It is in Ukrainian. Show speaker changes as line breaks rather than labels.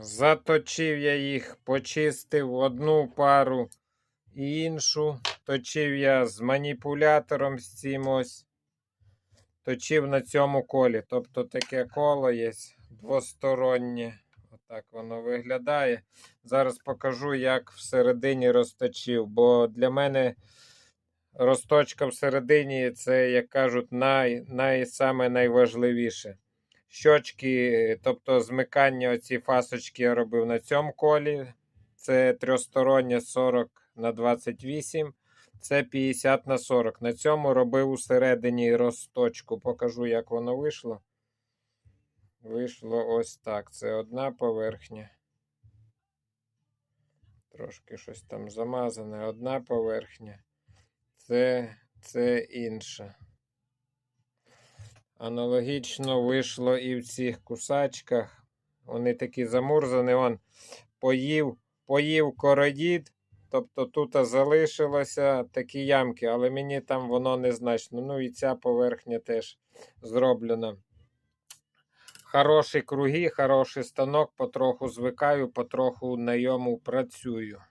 Заточив я їх, почистив одну пару і іншу. Точив я з маніпулятором з цим ось. Точив на цьому колі. Тобто таке коло є двостороннє. Отак воно виглядає. Зараз покажу, як всередині розточив. Бо для мене розточка всередині це, як кажуть, най, най, найважливіше. Щочки, тобто змикання оці фасочки я робив на цьому колі. Це трьохстороннє 40 на 28, це 50 на 40. На цьому робив усередині розточку. Покажу, як воно вийшло. Вийшло ось так. Це одна поверхня. Трошки щось там замазане. Одна поверхня. Це, це інша. Аналогічно вийшло і в цих кусачках. Вони такі замурзані. Он поїв, поїв кородід. Тобто тут залишилося такі ямки, але мені там воно незначно. Ну і ця поверхня теж зроблена. Хороші круги, хороший станок, потроху звикаю, потроху на йому працюю.